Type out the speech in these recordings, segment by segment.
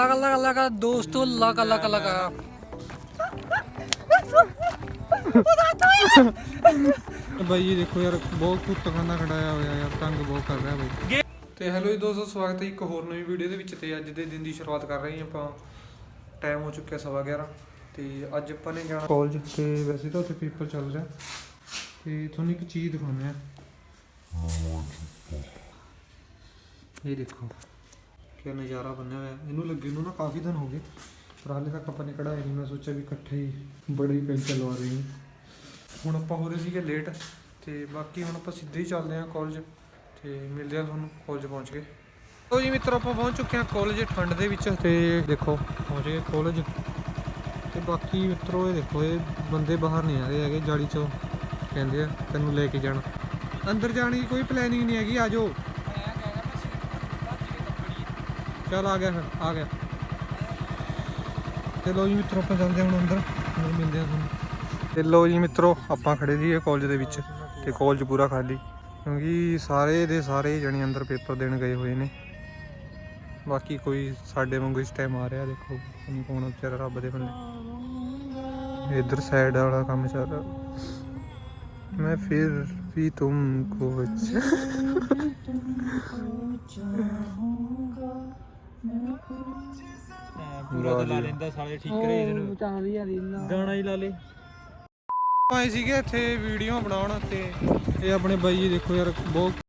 ਲਗਾ ਲਗਾ ਲਗਾ ਦੋਸਤੋ ਲਗਾ ਲਗਾ ਲਗਾ। ਬਾਈ ਜੀ ਦੇਖੋ ਯਾਰ ਬਹੁਤ ਕੁੱਤਖਾਨਾ ਖੜਾਇਆ ਹੋਇਆ ਯਾਰ ਤੰਗ ਬਹੁਤ ਕਰ ਰਿਹਾ ਬਾਈ। ਤੇ ਹੈਲੋ ਜੀ ਦੋਸਤੋ ਸਵਾਗਤ ਹੈ ਇੱਕ ਹੋਰ ਨਵੀਂ ਵੀਡੀਓ ਦੇ ਵਿੱਚ ਤੇ ਅੱਜ ਦੇ ਦਿਨ ਦੀ ਸ਼ੁਰੂਆਤ ਕਰ ਰਹੇ ਹਾਂ ਆਪਾਂ। ਟਾਈਮ ਹੋ ਚੁੱਕਿਆ ਸਵਾ 11 ਤੇ ਅੱਜ ਆਪਾਂ ਨੇ ਜਾਣਾ ਕਾਲਜ ਤੇ ਵੈਸੇ ਤਾਂ ਉੱਥੇ ਪੇਪਰ ਚੱਲ ਰਿਹਾ। ਤੇ ਤੁਹਾਨੂੰ ਇੱਕ ਚੀਜ਼ ਦਿਖਾਉਂਦੇ ਆ ਇਹ ਦੇਖੋ। ਕੀ ਨਜ਼ਾਰਾ ਬਣਿਆ ਹੋਇਆ। ਇਹਨੂੰ ਲੱਗੇ ਨੂੰ ਨਾ ਕਾਫੀ ਦਿਨ ਹੋ ਗਏ। ਪਰ ਹਾਲੇ ਤੱਕ ਆਪਾਂ ਨੇ ਕਢਾਇਆ ਨਹੀਂ ਮੈਂ ਸੋਚਿਆ ਵੀ ਇਕੱਠੇ ਹੀ ਬੜੀ ਪੈਂਚਰ ਲਵਾ ਰਹੇ ਹਾਂ ਹੁਣ ਆਪਾਂ ਹੋ ਰਹੇ ਸੀਗੇ ਲੇਟ ਤੇ ਬਾਕੀ ਹੁਣ ਆਪਾਂ ਸਿੱਧੇ ਹੀ ਚੱਲਦੇ ਹਾਂ ਕਾਲਜ ਤੇ ਮਿਲਦੇ ਹਾਂ ਤੁਹਾਨੂੰ ਕਾਲਜ ਪਹੁੰਚ ਕੇ। ਲੋ ਜੀ ਮਿੱਤਰ, ਆਪਾਂ ਪਹੁੰਚ ਚੁੱਕੇ ਹਾਂ ਕਾਲਜ ਠੰਡ ਦੇ ਵਿੱਚ ਤੇ ਦੇਖੋ, ਪਹੁੰਚ ਗਏ ਕਾਲਜ ਤੇ ਬਾਕੀ ਮਿੱਤਰੋ, ਇਹ ਦੇਖੋ, ਇਹ ਬੰਦੇ ਬਾਹਰ ਨਹੀਂ ਆ ਰਹੇ ਹੈਗੇ, ਜਾਲੀ ਚੋਂ ਕਹਿੰਦੇ ਆ, ਤੈਨੂੰ ਲੈ ਕੇ ਜਾਣਾ। ਅੰਦਰ ਜਾਣ ਦੀ ਕੋਈ ਪਲੈਨਿੰਗ ਨਹੀਂ ਹੈਗੀ ਆਜੋ ਚੱਲ ਆ ਗਿਆ ਫਿਰ, ਆ ਗਿਆ। ਤੇ ਲੋ ਜੀ ਮਿੱਤਰੋ, ਆਪਾਂ ਚੱਲਦੇ ਹੁਣ ਅੰਦਰ। ਫਿਰ ਮਿਲਦੇ ਹਾਂ ਤੁਹਾਨੂੰ। ਤੇ ਲੋ ਜੀ ਮਿੱਤਰੋ, ਆਪਾਂ ਖੜੇ ਜੀ ਇਹ ਕਾਲਜ ਦੇ ਵਿੱਚ ਤੇ ਕਾਲਜ ਪੂਰਾ ਖਾਲੀ। ਕਿਉਂਕਿ ਸਾਰੇ ਦੇ ਸਾਰੇ ਜਣੇ ਅੰਦਰ ਪੇਪਰ ਦੇਣ ਗਏ ਹੋਏ ਨੇ। ਬਾਕੀ ਕੋਈ ਸਾਡੇ ਵਾਂਗੂ ਇਸ ਟਾਈਮ ਆ ਰਿਹਾ, ਦੇਖੋ ਨਹੀਂ ਕੌਣ ਵਿਚਾਰਾ ਰੱਬ ਦੇ ਬੰਦੇ। ਇਧਰ ਸਾਈਡ ਵਾਲਾ ਕੰਮ ਚੱਲ ਰਿਹਾ। ਮੈਂ ਫਿਰ ਵੀ ਤੁਮਕੋ ਅੱਛਾ ਪੂਰਾ ਤਾਂ ਲਾ ਲੈਂਦਾ ਸਾਲੇ ਠੀਕ ਕਰੇ ਇਹਨੂੰ। ਚਾਹਦੀ ਆ ਰੀਲਾ। ਗਾਣਾ ਹੀ ਲਾ ਲੇ। ਆਏ ਸੀਗੇ ਇੱਥੇ ਵੀਡੀਓ ਬਣਾਉਣ ਤੇ। ਇਹ ਆਪਣੇ ਬਾਈ ਜੀ ਦੇਖੋ ਯਾਰ ਬਹੁਤ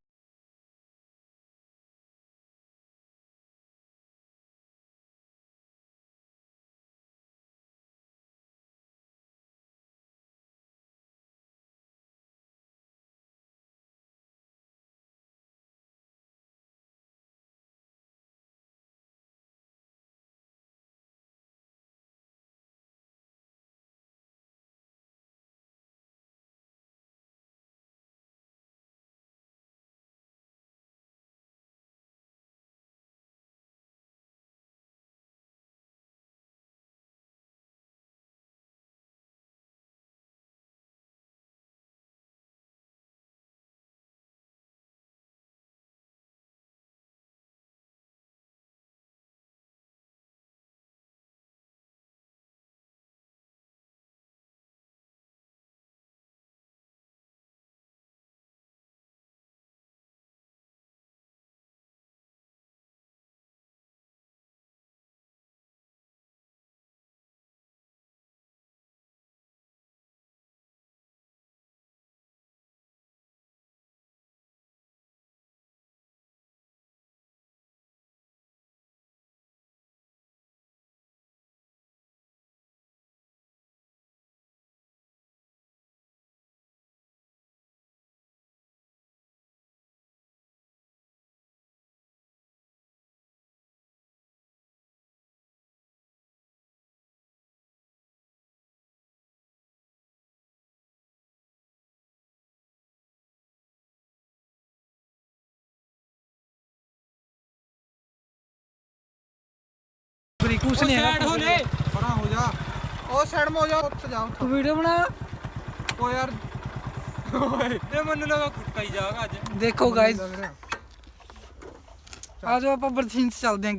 ਕੁਛ ਨਹੀਂ ਹੈਗਾ ਹੋ ਲੈ ਬੜਾ ਹੋ ਜਾ। ਉਹ ਸਾਈਡ ਮੇ ਜਾ ਉੱਥੇ ਜਾ ਉੱਥੇ ਤੂੰ ਵੀਡੀਓ ਬਣਾ। ਉਹ ਯਾਰ। ਤੇ ਮੈਨੂੰ ਲੱਗਾ ਹੀ ਜਾਗਾ ਅੱਜ। ਦੇਖੋ ਗਾਇਸ ਆਜੋ ਆਪਾਂ ਬਰਥਿੰਗ ਚੱਲਦੇ ਹਾਂ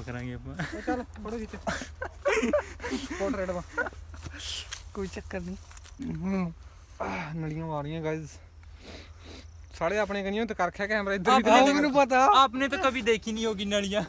guys। ਕਰਾਂਗੇ ਆਪਾਂ ਉਹ ਚੱਲ ਫੜੋ ਖਿੱਚ ਪੋਰਟਰੇਟ ਵਾ ਕੋਈ ਚੱਕਰ ਨਹੀਂ ਹੂੰ ਆਹ, ਨਲੀਆਂ ਮਾਰੀਆਂ ਗਾਇਜ਼ ਸਾਲੇ ਆਪਣੇ ਕਨੀਆਂ ਤੇ ਕਰਖਿਆ ਕੈਮਰਾ ਇੱਧਰ ਵੀ ਆਹ ਤੇ ਮੈਨੂੰ ਪਤਾ आपने तो कभी देखी नहीं होगी नलियां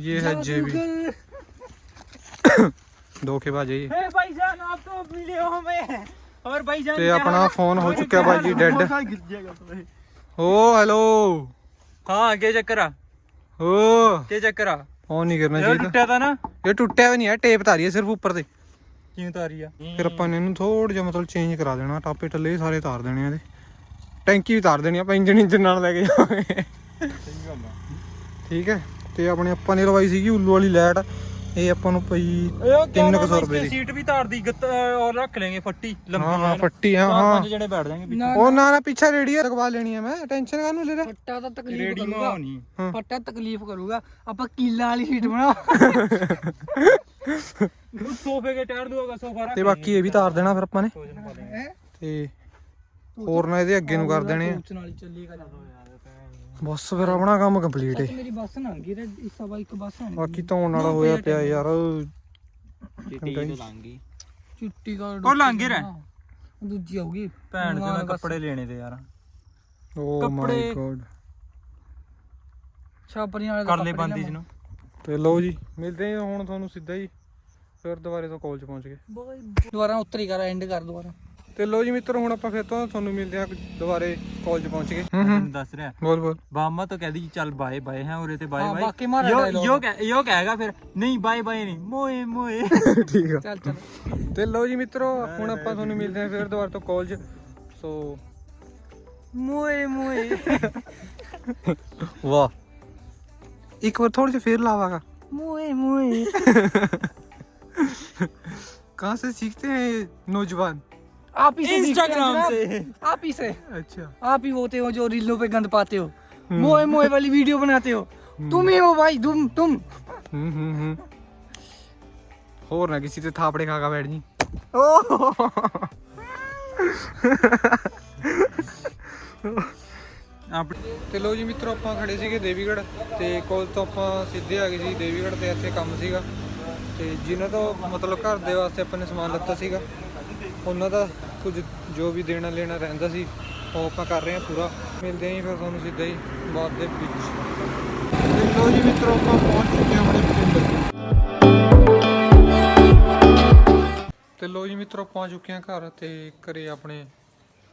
ये है जेबी ਧੋਖੇਬਾਜ਼ ਹੈ ਜੀ हे भाईजान आप तो मिले हो हमें और भाईजान ਤੇ क्या ਆਪਣਾ हाल? ਫੋਨ ਹੋ ਚੁੱਕਿਆ ਬਾਈ ਜੀ ਡੈਡ गिर जाएगा तुम्हें। ਓ ਹੈਲੋ हाँ क्या चक्कर आ ਓ क्या चक्कर आ ਫੋਨ ਨਹੀਂ ਕਰਨਾ यार ਚਾਹੀਦਾ टूटा था ना ਇਹ ਟੁੱਟਿਆ ਵੀ ਨਹੀਂ ਹੈ ਟੇਪ ਤਾਰੀ ਹੈ ਸਿਰਫ ਉੱਪਰ ਤੇ क्यों तारी आ ਫਿਰ ਆਪਾਂ ਨੇ ਇਹਨੂੰ ਥੋੜਾ ਜਿਹਾ ਮਤਲਬ ਚੇਂਜ ਕਰਾ ਦੇਣਾ ਟਾਪੇ ਟੱਲੇ ਸਾਰੇ ਤਾਰ ਦੇਣੇ ਆ ਇਹਦੇ ਟੈਂਕੀ ਵੀ ਤਾਰ ਦੇਣੀ ਆਪਾਂ ਇੰਜਨ ਇੰਜਨ ਨਾਲ ਲੈ ਕੇ ਜਾਵਾਂਗੇ सही गल आ ठीक है तो अपने अपा ने लवाई थी उल्लू वाली लाइट ये अपन पी तीन सौ रुपए फटी हाँ हाँ ओ ना ना पीछे रेडियो रखवा लेनी है मैं टेंशन का पट्टा तकलीफ़ करूगा आप किला सीट बना सोफे के टायर दूगा सोफा बाकी ये भी तार देना फिर अपने और ना ये अगे नु कर देने ਬਸ ਫਿਰ ਆਪਣਾ ਕੰਮ ਕੰਪਲੀਟ ਹੈ ਮੇਰੀ ਬੱਸ ਨਾ ਗਈ ਰੇ ਇਸ ਸਵਾ ਇੱਕ ਬੱਸ ਆਣੀ ਬਾਕੀ ਧੋਣ ਵਾਲਾ ਹੋਇਆ ਪਿਆ ਯਾਰ। ਚੁੱਟੀ ਦਾ ਉਹ ਲੰਘ ਰਿਹਾ। ਦੂਜੀ ਆਊਗੀ। ਭੈਣ ਦੇ ਮੈਂ ਕੱਪੜੇ ਲੈਣੇ ਤੇ ਯਾਰ। ਓ ਮਾਈ ਕੱਪੜੇ- ਗੋਡ। ਛਾਪਰੀਆਂ ਵਾਲੇ ਕਰ ਲੈ ਬੰਦੀ ਜਿਹਨੂੰ ਤੇ ਲਓ ਜੀ ਮਿਲਦੇ ਹਾਂ ਹੁਣ ਤੁਹਾਨੂੰ ਸਿੱਧਾ ਹੀ। ਫਿਰ ਦੁਬਾਰੇ ਤੋਂ ਕਾਲਜ ਪਹੁੰਚ ਗਏ। ਦੁਬਾਰਾ ਉੱਤਰੀ ਕਰ ਐਂਡ ਕਰ ਦੁਬਾਰਾ। ਤੇ ਲੋ ਜੀ ਮਿੱਤਰ ਹੁਣ ਆਪਾਂ ਫਿਰ ਤੋਂ ਤੁਹਾਨੂੰ ਮਿਲਦੇ ਹਾਂ ਦੁਬਾਰੇ ਕਾਲਜ ਪਹੁੰਚ ਗਏ ਹੂੰ ਦੱਸ ਰਿਹਾ। ਬੋਲ ਬੋਲ। ਬਾਮਾ ਤਾਂ ਕਹਦੀ ਚੱਲ ਬਾਏ ਬਾਏ ਹੈ ਉਰੇ ਤੇ ਬਾਏ ਬਾਏ। ਬਾਕੀ ਮਾਰਾ dialogue। ਯੋ ਯੋ ਕਹੇਗਾ ਫਿਰ ਨਹੀਂ ਬਾਏ ਬਾਏ ਨਹੀਂ ਮੋਏ ਮੋਏ। ਠੀਕ ਆ। ਚੱਲ ਚੱਲ। ਤੇ ਲੋ ਜੀ ਮਿੱਤਰੋ ਹੁਣ ਆਪਾਂ ਤੁਹਾਨੂੰ ਮਿਲਦੇ ਹਾਂ ਫਿਰ ਦੁਬਾਰਾ ਤੋਂ ਕਾਲਜ ਸੋ ਮੋਏ ਮੋਏ। ਵਾਹ। ਇੱਕ ਵਾਰ ਥੋੜੀ ਜਿਹੀ ਫੇਰ ਲਾਵਾਂਗਾ। ਮੋਏ ਮੋਏ। ਕਹਾਂ ਸੇ ਸਿੱਖਤੇ ਨੌਜਵਾਨ? आप ही से सीखते हैं इंस्टाग्राम जनाब। से आप ही से अच्छा आप ही होते हो जो रीलों पे गंद पाते हो मोए मोए वाली वीडियो बनाते हो तुम ही हो भाई तुम तुम हम्म हम्म हम्म ਹੋਰ ਨਾ ਕਿਸੇ ਤੇ ਥਾਪੜੇ ਖਾ ਖਾ ਬੈਠ ਜੀ ਆਪ ਤੇ ਲੋ ਜੀ ਮਿੱਤਰੋ ਆਪਾਂ ਖੜੇ ਸੀਗੇ ਦੇਵੀਗੜ੍ਹ ਤੇ ਕੋਲ ਤੋਂ ਆਪਾਂ ਸਿੱਧੇ ਆ ਗਏ ਸੀ ਦੇਵੀਗੜ੍ਹ ਤੇ ਇੱਥੇ ਕੰਮ ਸੀਗਾ ਤੇ ਜਿਨ੍ਹਾਂ ਤੋਂ ਮਤਲਬ ਘਰ ਦੇ ਵਾਸਤੇ ਆਪਾਂ ਨੇ ਸਮਾਨ ਲੱਤਾ ਸੀਗਾ ਉਹਨਾਂ ਦਾ ਕੁਝ ਜੋ ਵੀ ਦੇਣਾ ਲੈਣਾ ਰਹਿੰਦਾ ਸੀ, ਉਹ ਆਪਾਂ ਕਰ ਰਹੇ ਹਾਂ ਪੂਰਾ। ਮਿਲਦੇ ਆਂ ਜੀ ਫਿਰ ਤੁਹਾਨੂੰ ਸਿੱਧਾ ਹੀ ਬਾਅਦ ਦੇ ਵਿੱਚ। ਲੋ ਜੀ ਮਿੱਤਰੋ, ਆਪਾਂ ਪਹੁੰਚ ਚੁੱਕੇ ਹਾਂ ਆਪਣੇ ਪਿੰਡ। ਤੇ ਲੋ ਜੀ ਮਿੱਤਰੋ ਪਹੁੰਚ ਚੁੱਕੇ ਹਾਂ ਘਰ ਤੇ ਘਰੇ ਆਪਣੇ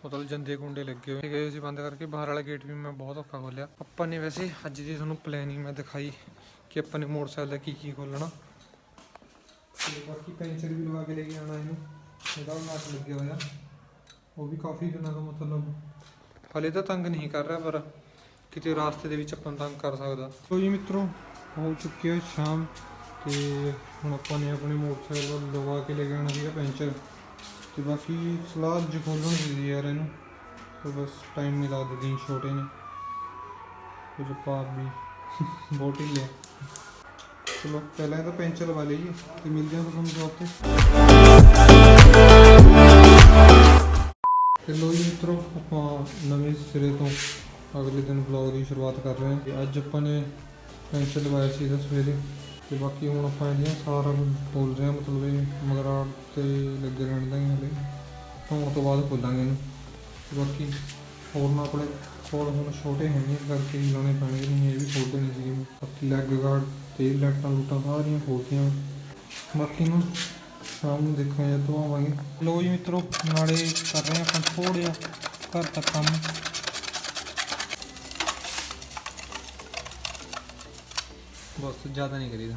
ਮਤਲਬ ਜੰਦੇ ਕੁੰਡੇ ਲੱਗੇ ਹੋਏ ਗਏ ਸੀ ਬੰਦ ਕਰਕੇ ਬਾਹਰ ਵਾਲਾ ਗੇਟ ਵੀ ਮੈਂ ਬਹੁਤ ਔਖਾ ਖੋਲਿਆ ਆਪਾਂ ਨੇ ਵੈਸੇ ਅੱਜ ਦੀ ਤੁਹਾਨੂੰ ਪਲੈਨਿੰਗ ਮੈਂ ਦਿਖਾਈ ਕਿ ਆਪਾਂ ਨੇ ਮੋਟਰਸਾਈਕਲ ਦਾ ਕੀ ਕੀ ਖੋਲਣਾ ਬਾਕੀ ਪੈਂਚਰ ਵੀ ਲਵਾ ਕੇ ਲੈ ਕੇ ਆਣਾ ਇਹਨੂੰ। ਜਿਹੜਾ ਵੀ ਨਾਟ ਲੱਗਿਆ ਹੋਇਆ, ਉਹ ਵੀ ਕਾਫੀ ਦਿਨਾਂ ਦਾ ਮਤਲਬ ਹਲੇ ਤਾਂ ਤੰਗ ਨਹੀਂ ਕਰ ਰਿਹਾ, ਪਰ ਕਿਤੇ ਰਾਸਤੇ ਦੇ ਵਿੱਚ ਆਪਾਂ ਤੰਗ ਕਰ ਸਕਦਾ। ਸੋ ਜੀ ਮਿੱਤਰੋ, ਹੋ ਚੁੱਕੀ ਹੈ ਸ਼ਾਮ ਤੇ ਹੁਣ ਆਪਾਂ ਨੇ ਆਪਣੇ ਮੋਟਰਸਾਈਕਲ ਲਵਾ ਕੇ ਲੈ ਕੇ ਆਉਣਾ ਸੀਗਾ ਪੈਂਚਰ ਤੇ ਬਾਕੀ ਸਲਾਹ ਅੱਜ ਦੀ ਯਾਰ ਇਹਨੂੰ। ਤੇ ਬਸ ਟਾਈਮ ਨਹੀਂ ਲੱਗਦਾ ਦਿਨ ਛੋਟੇ ਨੇ। ਕੁਝ ਪਾਪ ਵੀ, ਬਹੁਤ ਲਿਆ। ਚਲੋ, ਪਹਿਲਾਂ ਤਾਂ ਪੈਂਚਰ ਲਵਾ ਲਈਏ ਤੇ ਮਿਲਦੇ ਹਾਂ ਤੁਹਾਨੂੰ ਜੌਬ ਤੇ ਤੇ ਜੀ ਮਿੱਤਰੋ, ਆਪਾਂ ਨਵੇਂ ਸਿਰੇ ਤੋਂ ਅਗਲੇ ਦਿਨ ਵਲੌਗ ਦੀ ਸ਼ੁਰੂਆਤ ਕਰ ਰਹੇ ਹਾਂ। ਤੇ ਅੱਜ ਆਪਾਂ ਨੇ ਪੈਂਚਰ ਲਵਾਇਆ ਸੀ ਇਹਦਾ ਸਵੇਰੇ। ਤੇ ਬਾਕੀ ਹੁਣ ਆਪਾਂ ਇਹਦੀਆਂ ਸਾਰਾ ਕੁਝ ਖੋਲ ਰਹੇ ਹਾਂ, ਮਤਲਬ ਇਹ ਮਗਰਾੜ ਤੇ ਲੱਗੇ ਰਹਿਣ ਦਾ ਹੀ ਹਲੇ। ਧੋਣ ਤੋਂ ਬਾਅਦ ਖੋਲਾਂਗੇ ਇਹਨੂੰ। ਬਾਕੀ ਹੋਰ ਨਾ ਆਪਣੇ ਕੋਲ ਹੁਣ ਛੋਟੇ ਹੈ ਨਹੀਂ ਇਸ ਕਰਕੇ ਹੀ ਲਾਉਣੇ ਪੈਣਗੇ ਨਹੀਂ, ਇਹ ਵੀ ਖੋਲ ਦੇਣੇ ਸੀਗੇ ਬਾਕੀ ਲੈਗ ਗਾਰਡ ਤੇ ਲਾਈਟਾਂ ਲੂਟਾਂ ਸਾਰੀਆਂ ਖੋਲਤੀਆਂ ਬਾਕੀ ਨੂੰ ਸ਼ਾਮ ਨੂੰ ਦੇਖਾਂਗੇ ਜਦੋਂ ਆਵਾਂਗੇ। ਲੋ ਜੀ ਮਿੱਤਰੋ, ਨਾਲੇ ਕਰ ਰਹੇ ਆਪਾਂ ਥੋੜ੍ਹਾ ਜਿਹਾ ਘਰ ਦਾ ਕੰਮ। ਬਸ, ਜ਼ਿਆਦਾ ਨਹੀਂ ਕਰੀਦਾ।